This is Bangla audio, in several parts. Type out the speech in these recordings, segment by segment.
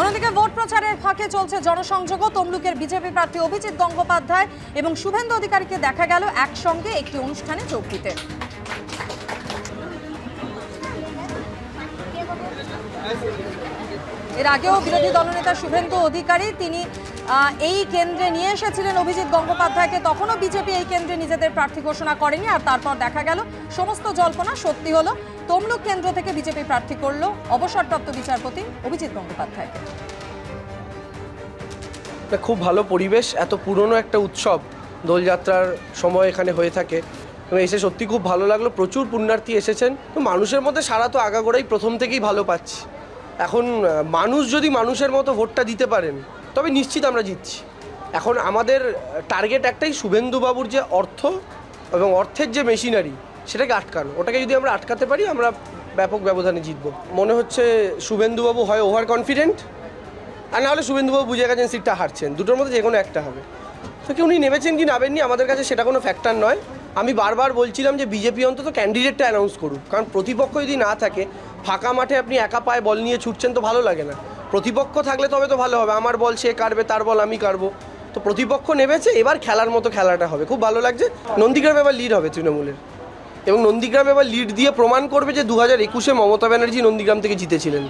অন্যদিকে ভোট প্রচারের ফাঁকে চলছে জনসংযোগ তমলুকের বিজেপি প্রার্থী অভিজিৎ গঙ্গোপাধ্যায় এবং শুভেন্দু অধিকারীকে দেখা গেল একসঙ্গে একটি অনুষ্ঠানে যোগ দিতে। এর আগেও বিরোধী দলনেতা শুভেন্দু অধিকারী, তিনি এই কেন্দ্রে নিয়ে এসেছিলেন অভিজিৎ গঙ্গোপাধ্যায়কে। তখনও বিজেপি এই কেন্দ্রে নিজেদের প্রার্থী ঘোষণা করেনি আর তারপর দেখা গেল, সমস্ত জল্পনা সত্যি হলো। তমলুক কেন্দ্র থেকে বিজেপি প্রার্থী করল অবসরপ্রাপ্ত বিচারপতি অভিজিৎ গঙ্গোপাধ্যায়কে। খুব ভালো পরিবেশ, এত পুরনো একটা উৎসব দোলযাত্রার সময় এখানে হয়ে থাকে। এসে সত্যি খুব ভালো লাগল, প্রচুর পুণ্যার্থী এসেছেন। তো মানুষের মধ্যে সারা তো আগাগোড়াই প্রথম থেকেই ভালো পাচ্ছি। এখন মানুষ যদি মানুষের মতো ভোটটা দিতে পারেন তবে নিশ্চিত আমরা জিতছি। এখন আমাদের টার্গেট একটাই শুভেন্দুবাবুর যে অর্থ এবং অর্থের যে মেশিনারি সেটাকে আটকানো। ওটাকে যদি আমরা আটকাতে পারি, আমরা ব্যাপক ব্যবধানে জিতব। মনে হচ্ছে শুভেন্দুবাবু হয় ওভার কনফিডেন্ট আর নাহলে শুভেন্দুবাবু বুঝে গেছেন সিটটা হারছেন। দুটোর মধ্যে যে কোনো একটা হবে। তো কি উনি নেমেছেন কি নামেননি? আমাদের কাছে সেটা কোনো ফ্যাক্টর নয়। আমি বারবার বলছিলাম যে বিজেপি অন্তত ক্যান্ডিডেটটা অ্যানাউন্স করুক কারণ প্রতিপক্ষ যদি না থাকে, ফাঁকা মাঠে আপনি একা পায়ে বল নিয়ে ছুটছেন তো ভালো লাগে না। প্রতিপক্ষ থাকলে তবে তো ভালো হবে। আমার বল সে কাটবে, তার বল আমি কাটবো। তো প্রতিপক্ষ নেমেছে, এবার খেলার মতো খেলাটা হবে। খুব ভালো লাগছে। নন্দীগ্রামে এবার লিড হবে তৃণমূলের। এবং নন্দীগ্রামে এবার লিড দিয়ে প্রমাণ করবে যে দু হাজার একুশে মমতা ব্যানার্জি নন্দীগ্রাম থেকে জিতেছিলেন।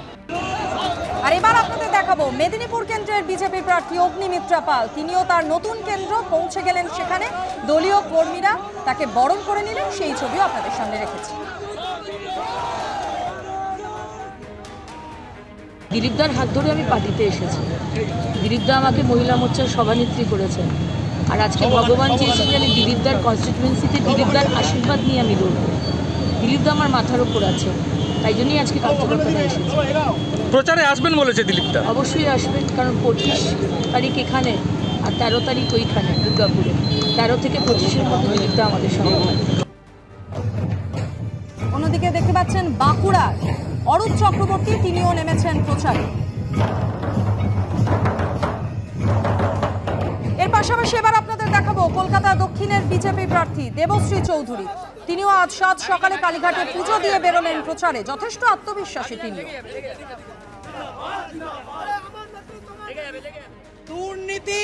আর এবার আপনাদের দেখাবো, মেদিনীপুর কেন্দ্রের বিজেপি প্রার্থী অগ্নিমিত্রা পাল। তিনিও তার নতুন কেন্দ্র পৌঁছে গেলেন সেখানে। দলীয় কর্মীরা তাকে বরণ করে নিলেন, সেই ছবিও আপনাদের সামনে রেখেছি। দিলীপদার হাত ধরে আমি পার্টিতে এসেছি। দিলীপদা আমাকে মহিলা মোর্চার সভানেত্রী করেছেন। আর আজকে ভগবান চেয়েছেন যে আমি দিলীপদার কনস্টিটুয়েন্সিতে দিলীপদার আশীর্বাদ নিয়ে আমি লড়ব। দিলীপদা আমার মাথার ওপর আছে। তাই জন্যই আজকে কার্যকর্তারা এসেছি। প্রচারে আসবেন বলেছে দিলীপদা। অবশ্যই আসবেন কারণ পঁচিশ তারিখ এখানে আর তেরো তারিখ ওইখানে দুর্গাপুরে। তেরো থেকে পঁচিশের মধ্যে দিলীপদা আমাদের সঙ্গে অন্যদিকে দেখতে পাচ্ছেন বাঁকুড়ার অরূপ চক্রবর্তী, তিনিও নেমেছেন প্রচারে। এর পাশাপাশি এবার আপনাদের দেখাবো কলকাতা দক্ষিণের বিজেপি প্রার্থী দেবশ্রী চৌধুরী। তিনিও আজ সাত সকালে কালীঘাটে পুজো দিয়ে বেরোলেন প্রচারে। যথেষ্ট আত্মবিশ্বাসী তিনি দুর্নীতি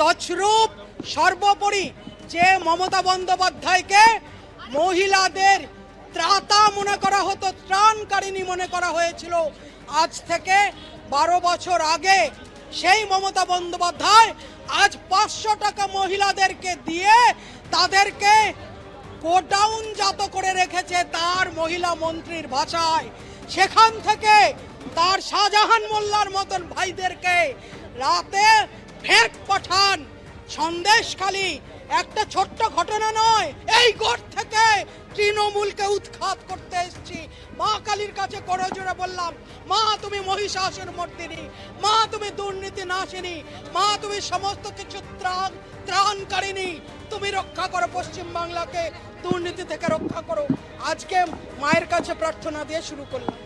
তছরূপ সর্বোপরি যে মমতা বন্দ্যোপাধ্যায়কে মহিলাদের ত্রাতা মনে করা হতো, ত্রাণকারিণী মনে করা হয়েছিল। আজ থেকে বারো বছর আগে সেই মমতা বন্দ্যোপাধ্যায় আজ পাঁচশো টাকা মহিলাদেরকে দিয়ে তাদেরকে গোডাউন জাত করে রেখেছে তার মহিলা মন্ত্রীর ভাষায়। সেখান থেকে তার শাহজাহান মোল্লার মতন ভাইদেরকে রাতে ভেট পাঠান, সন্দেশখালী। একটা ছোট্ট ঘটনা নয়, এই থেকে তৃণমূলকে উৎখাত করতে এসেছি। মা কালীর কাছে করে জোরে বললাম, মা তুমি মহিষাসুর মর্দিনী, মা তুমি দুর্নীতি নাশিনী, মা তুমি সমস্ত কিছু ত্রাণ ত্রাণকারিনী তুমি রক্ষা করো পশ্চিম বাংলাকে, দুর্নীতি থেকে রক্ষা করো। আজকে মায়ের কাছে প্রার্থনা দিয়ে শুরু করলাম।